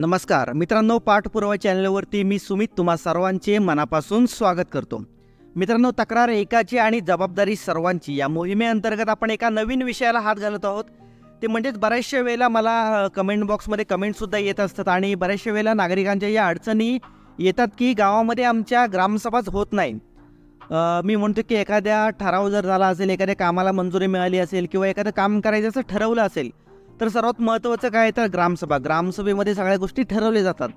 नमस्कार. मित्रांनो पाठपुरावा चॅनलवरती मी सुमित तुम्हा सर्वांचे मनापासून स्वागत करतो. मित्रांनो तक्रार एकाची आणि जबाबदारी सर्वांची. या मोहिमेअंतर्गत आपण एका नवीन विषयाला हात घालत आहोत. ते म्हणजेच बऱ्याचशा वेळेला मला कमेंट बॉक्समध्ये कमेंटसुद्धा येत असतात आणि बऱ्याचशा वेळेला नागरिकांच्या या अडचणी येतात की गावामध्ये आमच्या ग्रामसभाच होत नाही. मी म्हणतो की एखाद्या ठराव जर झाला असेल एखाद्या कामाला मंजुरी मिळाली असेल किंवा एखादं काम करायचं असं ठरवलं असेल तर सर्वात महत्त्वाचं काय तर ग्रामसभा. ग्रामसभेमध्ये सगळ्या गोष्टी ठरवल्या जातात.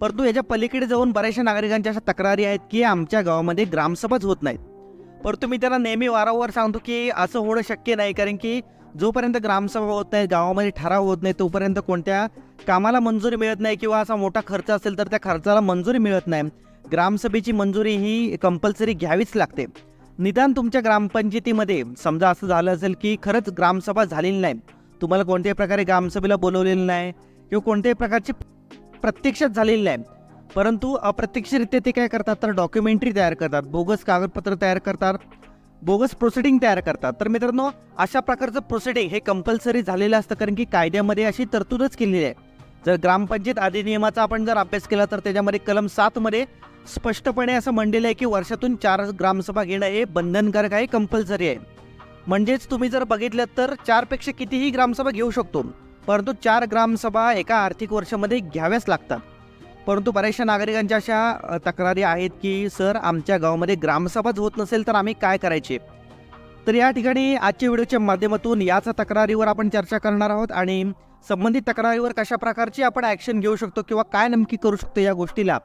परंतु याच्या पलीकडे जाऊन बऱ्याचशा नागरिकांच्या अशा तक्रारी आहेत की आमच्या गावामध्ये ग्रामसभाच होत नाहीत. परंतु मी त्यांना नेहमी वारंवार सांगतो की असं होणं शक्य नाही कारण की जोपर्यंत ग्रामसभा होत नाही गावामध्ये ठराव होत नाही तोपर्यंत कोणत्या कामाला मंजुरी मिळत नाही किंवा असा मोठा खर्च असेल तर त्या खर्चाला मंजुरी मिळत नाही. ग्रामसभेची मंजुरी ही कंपल्सरी घ्यावीच लागते. निदान तुमच्या ग्रामपंचायतीमध्ये समजा असं झालं असेल की खरंच ग्रामसभा झालेली नाही. तुम्हाला कोणत्याही प्रकारे ग्रामसभेला बोलवलेलं नाही किंवा कोणत्याही प्रकारची प्रत्यक्षात झालेली नाही. परंतु अप्रत्यक्षरित्या ते काय करतात तर डॉक्युमेंटरी तयार करतात बोगस कागदपत्र तयार करतात बोगस प्रोसिडिंग तयार करतात. तर मित्रांनो अशा प्रकारचं प्रोसिडिंग हे कंपल्सरी झालेलं असतं कारण की कायद्यामध्ये अशी तरतूदच केलेली आहे. जर ग्रामपंचायत अधिनियमाचा आपण जर अभ्यास केला तर त्याच्यामध्ये कलम सातमध्ये स्पष्टपणे असं म्हणलेलं आहे की वर्षातून चार ग्रामसभा घेणं हे बंधनकारक आहे कंपल्सरी आहे. म्हणजेच तुम्ही जर बघितलं तर चारपेक्षा कितीही ग्रामसभा घेऊ शकतो परंतु चार ग्रामसभा एका आर्थिक वर्षामध्ये घ्याव्याच लागतात. परंतु बऱ्याचशा नागरिकांच्या अशा तक्रारी आहेत की सर आमच्या गावामध्ये ग्रामसभाच होत नसेल तर आम्ही काय करायचे? तर या ठिकाणी आजच्या व्हिडिओच्या माध्यमातून याच तक्रारीवर आपण चर्चा करणार आहोत आणि संबंधित तक्रारीवर कशा प्रकारची आपण ॲक्शन घेऊ शकतो किंवा काय नमकी करू शकतो या गोष्टीला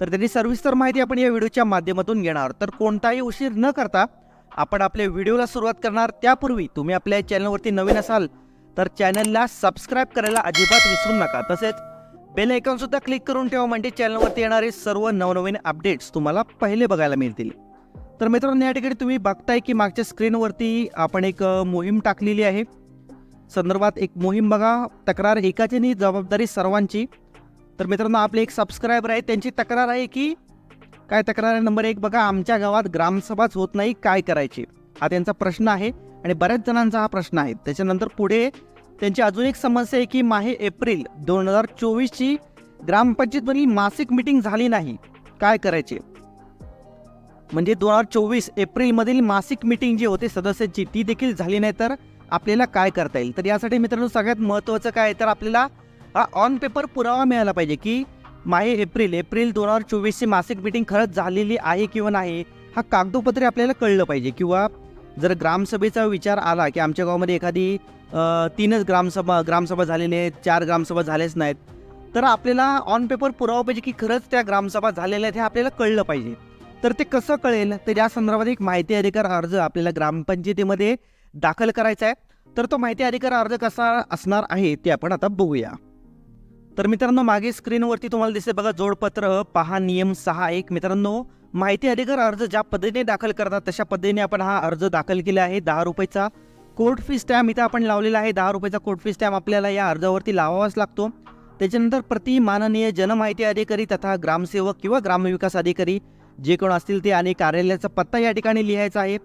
तर त्यांनी सर्विस्तर माहिती आपण या व्हिडिओच्या माध्यमातून घेणार तर कोणताही उशीर न करता आपण आपल्या व्हिडिओला सुरुवात करणार त्यापूर्वी तुम्ही आपल्या चॅनलवरती नवीन असाल तर चॅनलला सबस्क्राईब करायला अजिबात विसरू नका. तसेच बेल आयकॉनसुद्धा क्लिक करून ठेवा म्हणजे चॅनलवरती येणारे सर्व नवनवीन अपडेट्स तुम्हाला पहिले बघायला मिळतील. तर मित्रांनो या ठिकाणी तुम्ही बघताय की मागच्या स्क्रीनवरती आपण एक मोहीम टाकलेली आहे. संदर्भात एक मोहीम बघा तक्रार एकाची नाही जबाबदारी सर्वांची. तर मित्रांनो आपले एक सबस्क्रायबर आहे त्यांची तक्रार आहे की काय तक्रार नंबर एक बघा आमच्या गावात ग्रामसभाच होत नाही काय करायचे? हा त्यांचा प्रश्न आहे आणि बऱ्याच जणांचा हा प्रश्न आहे. त्याच्यानंतर पुढे त्यांची अजून एक समस्या आहे की माहे एप्रिल दोन हजार चोवीसची ग्रामपंचायतमधील मासिक मिटिंग झाली नाही. काय करायचे? म्हणजे दोन हजार चोवीस एप्रिलमधील मासिक मिटिंग जी होते सदस्याची ती देखील झाली नाही तर आपल्याला काय करता येईल? तर यासाठी मित्रांनो सगळ्यात महत्त्वाचं काय आहे? तर आपल्याला हा ऑन पेपर पुरावा मिळाला पाहिजे की माहे एप्रिल एप्रिल दोन हजार चोवीसची मासिक मिटिंग खरंच झालेली आहे किंवा नाही हा कागदोपत्री आपल्याला कळलं पाहिजे. किंवा जर ग्रामसभेचा विचार आला की आमच्या गावामध्ये एखादी तीनच ग्रामसभा ग्रामसभा झालेली आहेत चार ग्रामसभा झाल्याच नाहीत तर आपल्याला ऑन पेपर पुरावा पाहिजे की खरंच त्या ग्रामसभा झालेल्या आहेत हे आपल्याला कळलं पाहिजे. तर ते कसं कळेल? तर या संदर्भात एक माहिती अधिकार अर्ज आपल्याला ग्रामपंचायतीमध्ये दाखल करायचा आहे. तर तो माहिती अधिकार अर्ज कसा असणार आहे ते आपण आता बघूया. तर मित्रांनो मागे स्क्रीनवरती तुम्हाला दिसते बघा जोडपत्र पहा नियम सहा एक. मित्रांनो माहिती अधिकार अर्ज ज्या पद्धतीने दाखल करतात तशा पद्धतीने आपण हा अर्ज दाखल केला आहे. दहा रुपयेचा कोर्ट फी स्टॅम्प इथं आपण लावलेला आहे. दहा रुपयाचा कोर्ट फी स्टॅम्प आपल्याला या अर्जावरती लावावाच लागतो. त्याच्यानंतर प्रति माननीय जनमाहिती अधिकारी तथा ग्रामसेवक किंवा ग्रामविकास अधिकारी जे कोण असतील ते आणि कार्यालयाचा पत्ता या ठिकाणी लिहायचा आहे.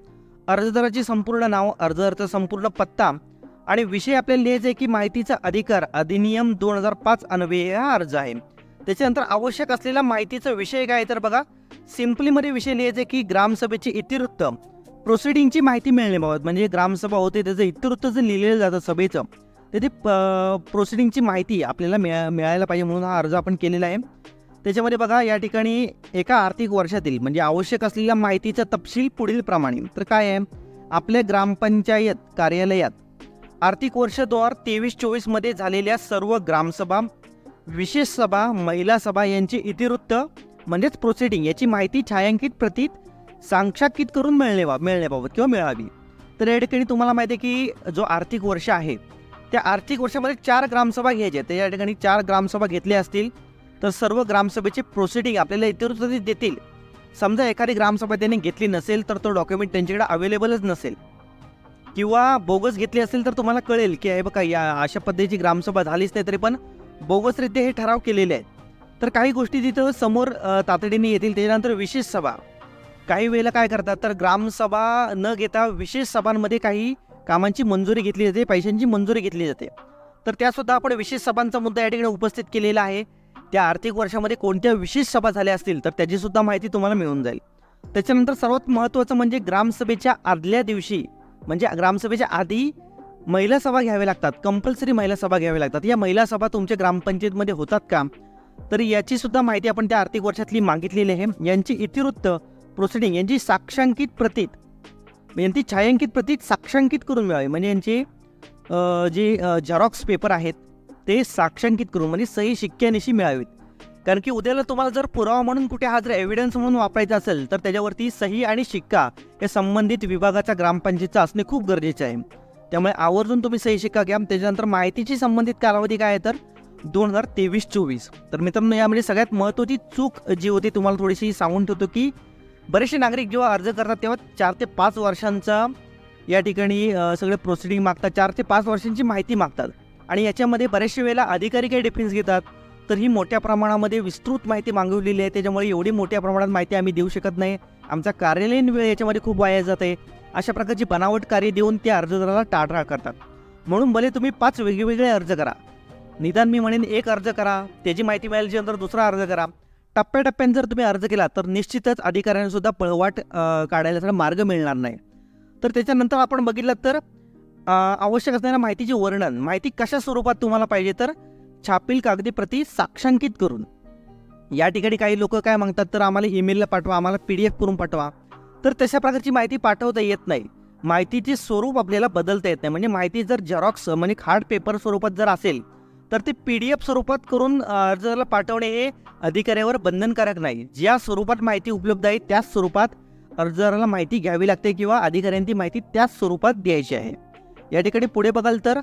अर्जदाराची संपूर्ण नाव अर्जदाराचा संपूर्ण पत्ता आणि विषय आपल्याला लिहायचा आहे की माहितीचा अधिकार अधिनियम दोन हजार पाच अन्वये हा अर्ज आहे. त्याच्यानंतर आवश्यक असलेला माहितीचा विषय काय तर बघा सिम्पलीमध्ये विषय लिहायचा आहे की ग्रामसभेची इतिवृत्त. प्रोसिडिंगची माहिती मिळण्याबाबत म्हणजे ग्रामसभा होते त्याचं इतिवृत्त जे लिहिलेलं जातं सभेचं तर ते प्रोसिडिंगची माहिती आपल्याला मिळा मिळायला पाहिजे म्हणून हा अर्ज आपण केलेला आहे. त्याच्यामध्ये बघा या ठिकाणी एका आर्थिक वर्षातील म्हणजे आवश्यक असलेल्या माहितीचा तपशील पुढील प्रमाणे तर काय आहे? आपल्या ग्रामपंचायत कार्यालयात आर्थिक वर्ष दोन हजार तेवीस चोवीसमध्ये झालेल्या सर्व ग्रामसभा विशेष सभा महिला सभा यांची इतिवृत्त म्हणजेच प्रोसिडिंग याची माहिती छायांकित प्रतीत सांक्षाकित करून मिळणे मिळण्याबाबत किंवा मिळावी. तर या ठिकाणी तुम्हाला माहिती आहे की जो आर्थिक वर्ष आहे त्या आर्थिक वर्षामध्ये चार ग्रामसभा घ्यायच्या. तर या ठिकाणी चार ग्रामसभा घेतल्या असतील तर सर्व ग्रामसभेचे प्रोसिडिंग आपल्याला इतिवृत्त ते देतील. समजा एखादी ग्रामसभा त्यांनी घेतली नसेल तर तो डॉक्युमेंट त्यांच्याकडे अवेलेबलच नसेल. किंवा बोगस घेतली असेल तर तुम्हाला कळेल की हे बघा या अशा पद्धतीची ग्रामसभा झालीच नाही तरी पण बोगसरित्या हे ठराव केलेले आहेत. तर काही गोष्टी तिथं समोर तातडीने येतील. त्याच्यानंतर विशेष सभा. काही वेळेला काय करतात तर ग्रामसभा न घेता विशेष सभांमध्ये काही कामांची मंजुरी घेतली जाते पैशांची मंजुरी घेतली जाते. तर त्यासुद्धा आपण विशेष सभांचा मुद्दा या ठिकाणी उपस्थित केलेला आहे. त्या आर्थिक वर्षामध्ये कोणत्या विशेष सभा झाल्या असतील तर त्याचीसुद्धा माहिती तुम्हाला मिळून जाईल. त्याच्यानंतर सर्वात महत्त्वाचं म्हणजे ग्रामसभेच्या आदल्या दिवशी म्हणजे ग्रामसभेच्या आधी महिला सभा घ्याव्या लागतात कंपल्सरी महिला सभा घ्याव्या लागतात. या महिला सभा तुमच्या ग्रामपंचायतमध्ये होतात का? तर याची सुद्धा माहिती आपण त्या आर्थिक वर्षातली मागितलेली आहे. यांची इतिवृत्त प्रोसिडिंग यांची साक्षांकित प्रतीत यांची छायांकित प्रतीत साक्षांकित करून मिळावी. म्हणजे यांची जे झेरॉक्स पेपर आहेत ते साक्षांकित करून म्हणजे सही शिक्क्यानिशी मिळावीत. कारण की उद्याला तुम्हाला जर पुरावा म्हणून कुठे हा जर एव्हिडन्स म्हणून वापरायचा असेल तर त्याच्यावरती सही आणि शिक्का हे संबंधित विभागाच्या ग्रामपंचायतचा असणे खूप गरजेचं आहे. त्यामुळे आवर्जून तुम्ही सही शिक्का घ्या. त्याच्यानंतर माहितीची संबंधित कालावधी काय आहे तर? दोन हजार तेवीस चोवीस. तर मित्रांनो यामध्ये सगळ्यात महत्त्वाची चूक जी होती तुम्हाला थोडीशी सांगून ठेवतो की बरेचसे नागरिक जेव्हा अर्ज करतात तेव्हा चार ते पाच वर्षांचा या ठिकाणी सगळे प्रोसिडिंग मागतात. चार ते पाच वर्षांची माहिती मागतात. आणि याच्यामध्ये बऱ्याचशा वेळेला अधिकारी काही डिफेन्स घेतात. तर ही मोठ्या प्रमाणामध्ये विस्तृत माहिती मागवलेली आहे. त्याच्यामुळे एवढी मोठ्या प्रमाणात माहिती आम्ही देऊ शकत नाही. आमचा कार्यालयीन वेळ याच्यामध्ये खूप वाया जात आहे. अशा प्रकारची बनावट कार्य देऊन त्या अर्जदाराला टाळटाळ करतात. म्हणून भले तुम्ही पाच वेगवेगळे अर्ज करा. निदान मी म्हणेन एक अर्ज करा. त्याची माहिती मिळाल्याच्यानंतर दुसरा अर्ज करा. टप्प्याटप्प्याने जर तुम्ही अर्ज केला तर निश्चितच अधिकाऱ्यांना सुद्धा पळवाट काढायला थोडा मार्ग मिळणार नाही. तर त्याच्यानंतर आपण बघितलं तर आवश्यक असणाऱ्या माहितीचे वर्णन. माहिती कशा स्वरूपात तुम्हाला पाहिजे तर छापील कागदी प्रती साक्षांकित करून. या ठिकाणी काही लोक काय मागतात तर आम्हाला ईमेलला पाठवा आम्हाला पी डी एफ करून पाठवा. तर तशा प्रकारची माहिती पाठवता येत नाही. माहितीचे स्वरूप आपल्याला बदलता येत नाही. म्हणजे माहिती जर झेरॉक्स म्हणजे हार्ड पेपर स्वरूपात जर असेल तर ते पी डी एफ स्वरूपात करून अर्जाला पाठवणे हे अधिकाऱ्यावर बंधनकारक नाही. ज्या स्वरूपात माहिती उपलब्ध आहे त्याच स्वरूपात अर्जदाराला माहिती घ्यावी लागते किंवा अधिकाऱ्यांनी माहिती त्याच स्वरूपात द्यायची आहे. या ठिकाणी पुढे बघाल तर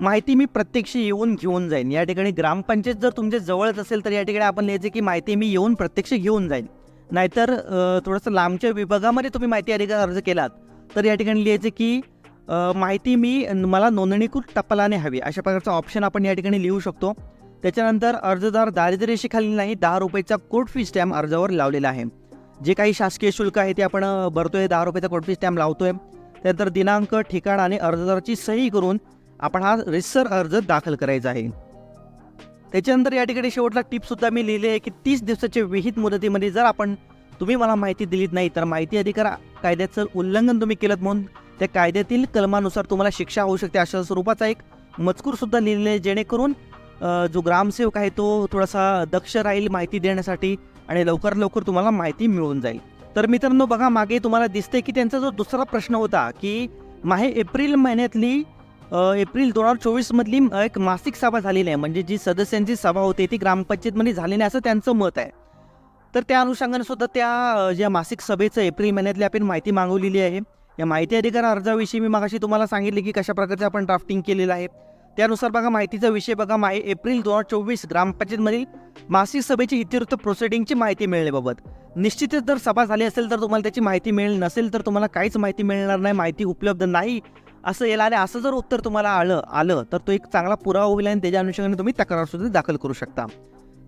माहिती मी प्रत्यक्ष येऊन घेऊन जाईन. या ठिकाणी ग्रामपंचायत जर तुमच्या जवळच असेल तर या ठिकाणी आपण लिहायचे की माहिती मी येऊन प्रत्यक्ष घेऊन जाईन. नाहीतर थोडंसं लांबच्या विभागामध्ये तुम्ही माहिती अधिकार अर्ज केलात तर या ठिकाणी लिहायचे की माहिती मी मला नोंदणीकृत टपालाने हवी. अशा प्रकारचा ऑप्शन आपण या ठिकाणी लिहू शकतो. त्याच्यानंतर अर्जदार दारिद्र्यरेषेखाली नाही दहा रुपयेचा कोर्ट फी स्टॅम्प अर्जावर लावलेला आहे. जे काही शासकीय शुल्क आहे ते आपण भरतोय दहा रुपयाचा कोर्ट फी स्टॅम्प लावतोय. त्यानंतर दिनांक ठिकाण आणि अर्जदाराची सही करून आपण हा रिसर अर्ज दाखल करायचा आहे. त्याच्यानंतर या ठिकाणी शेवटला टिपसुद्धा मी लिहिली आहे की तीस दिवसाच्या विहित मुदतीमध्ये जर आपण तुम्ही मला माहिती दिलीत नाही तर माहिती अधिकार कायद्याचं उल्लंघन तुम्ही केलं म्हणून त्या कायद्यातील कलमानुसार तुम्हाला शिक्षा होऊ शकते अशा स्वरूपाचा एक मजकूरसुद्धा लिहिलेला आहे जेणेकरून जो ग्रामसेवक आहे तो थोडासा दक्ष राहील माहिती देण्यासाठी आणि लवकर लवकर तुम्हाला माहिती मिळून जाईल. तर मित्रांनो बघा मागे तुम्हाला दिसते की त्यांचा जो दुसरा प्रश्न होता की माहे एप्रिल महिन्यातली एप्रिल दोन हजार चोवीसमधली एक मासिक सभा झालेली आहे. म्हणजे जी सदस्यांची सभा होती ती ग्रामपंचायतमध्ये झाली नाही असं त्यांचं मत आहे. तर त्या अनुषंगाने सुद्धा त्या ज्या मासिक सभेचं एप्रिल महिन्यातली आपण माहिती मागवलेली आहे. या माहिती अधिकार अर्जाविषयी मी मागाशी तुम्हाला सांगितले की कशा प्रकारचं आपण ड्राफ्टिंग केलेलं आहे. त्यानुसार बघा माहितीचा विषय बघा माहि एप्रिल दोन हजार चोवीस ग्रामपंचायतमधील मासिक सभेची इतिवृत्त प्रोसिडिंगची माहिती मिळण्याबाबत निश्चितच जर सभा झाली असेल तर तुम्हाला त्याची माहिती मिळेल. नसेल तर तुम्हाला काहीच माहिती मिळणार नाही. माहिती उपलब्ध नाही. असं येईल आणि असं जर उत्तर तुम्हाला आलं आलं तर तो एक चांगला पुरावा होईल आणि त्याच्या अनुषंगाने तुम्ही तक्रार सुद्धा दाखल करू शकता.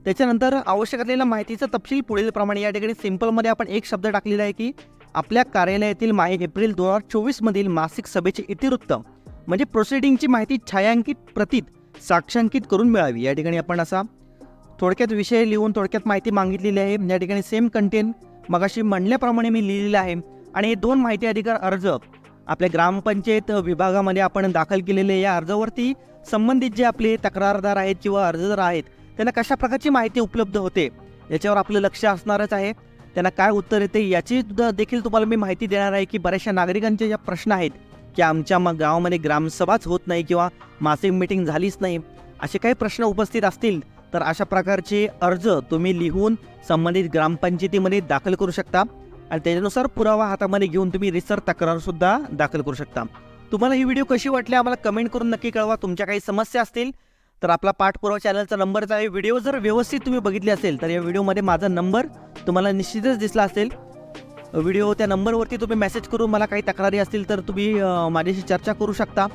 त्याच्यानंतर आवश्यक असलेल्या माहितीचा तपशील पुढील प्रमाणे या ठिकाणी सिम्पलमध्ये आपण एक शब्द टाकलेला आहे की आपल्या कार्यालयातील माहे एप्रिल दोन हजार चोवीसमधील मासिक सभेचे इतिवृत्त म्हणजे प्रोसिडिंगची माहिती छायांकित प्रतीत साक्षांकित करून मिळावी. या ठिकाणी आपण असा थोडक्यात विषय लिहून थोडक्यात माहिती मागितलेली आहे. या ठिकाणी सेम कंटेंट मगाशी म्हणल्याप्रमाणे मी लिहिलेलं आहे. आणि हे दोन माहिती अधिकार अर्ज आपल्या ग्रामपंचायत विभागामध्ये आपण दाखल केलेले या अर्जावरती संबंधित जे आपले तक्रारदार आहेत किंवा अर्जदार आहेत त्यांना कशा प्रकारची माहिती उपलब्ध होते याच्यावर आपलं लक्ष असणारच आहे. त्यांना काय उत्तर येते याची सुद्धा देखील तुम्हाला मी माहिती देणार आहे की बऱ्याचशा नागरिकांचे ज्या प्रश्न आहेत की आमच्या मग गावामध्ये ग्रामसभाच होत नाही किंवा मासिक मिटिंग झालीच नाही असे काही प्रश्न उपस्थित असतील तर अशा प्रकारचे अर्ज तुम्ही लिहून संबंधित ग्रामपंचायतीमध्ये दाखल करू शकता. आणि त्याच्यानुसार पुरावा हातामध्ये घेऊन तुम्ही रिसर तक्रार सुद्धा दाखल करू शकता. तुम्हाला ही व्हिडिओ कशी वाटली आम्हाला कमेंट करून नक्की कळवा. तुमच्या काही समस्या असतील तर आपला पाठपुरावा चॅनलचा नंबरचा आहे व्हिडिओ जर व्यवस्थित तुम्ही बघितले असेल तर या व्हिडिओमध्ये माझा नंबर तुम्हाला निश्चितच दिसला असेल. व्हिडिओ त्या नंबरवरती तुम्ही मेसेज करून मला काही तक्रारी असतील तर तुम्ही माझ्याशी चर्चा करू शकता.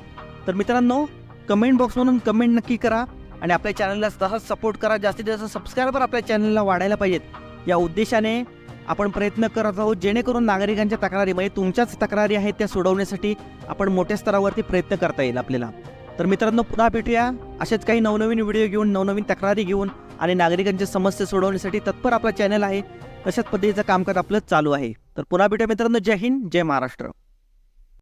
तर मित्रांनो कमेंट बॉक्स म्हणून कमेंट नक्की करा आणि आपल्या चॅनलला तसाच सपोर्ट करा. जास्तीत जास्त सबस्क्रायबर आपल्या चॅनलला वाढायला पाहिजेत. या उद्देशाने आपण प्रयत्न करत आहोत जेणेकरून नागरिकांच्या तक्रारी म्हणजे तुमच्याच तक्रारी आहेत त्या सोडवण्यासाठी आपण मोठ्या स्तरावरती प्रयत्न करता येईल आपल्याला. तर मित्रांनो पुन्हा भेटूया. असेच काही नवनवीन व्हिडिओ घेऊन नवनवीन तक्रारी घेऊन आणि नागरिकांच्या समस्या सोडवण्यासाठी तत्पर आपला चॅनल आहे. अशाच पद्धतीचं कामकाज आपलं चालू आहे. तर पुन्हा भेटूया मित्रांनो. जय हिंद जय महाराष्ट्र.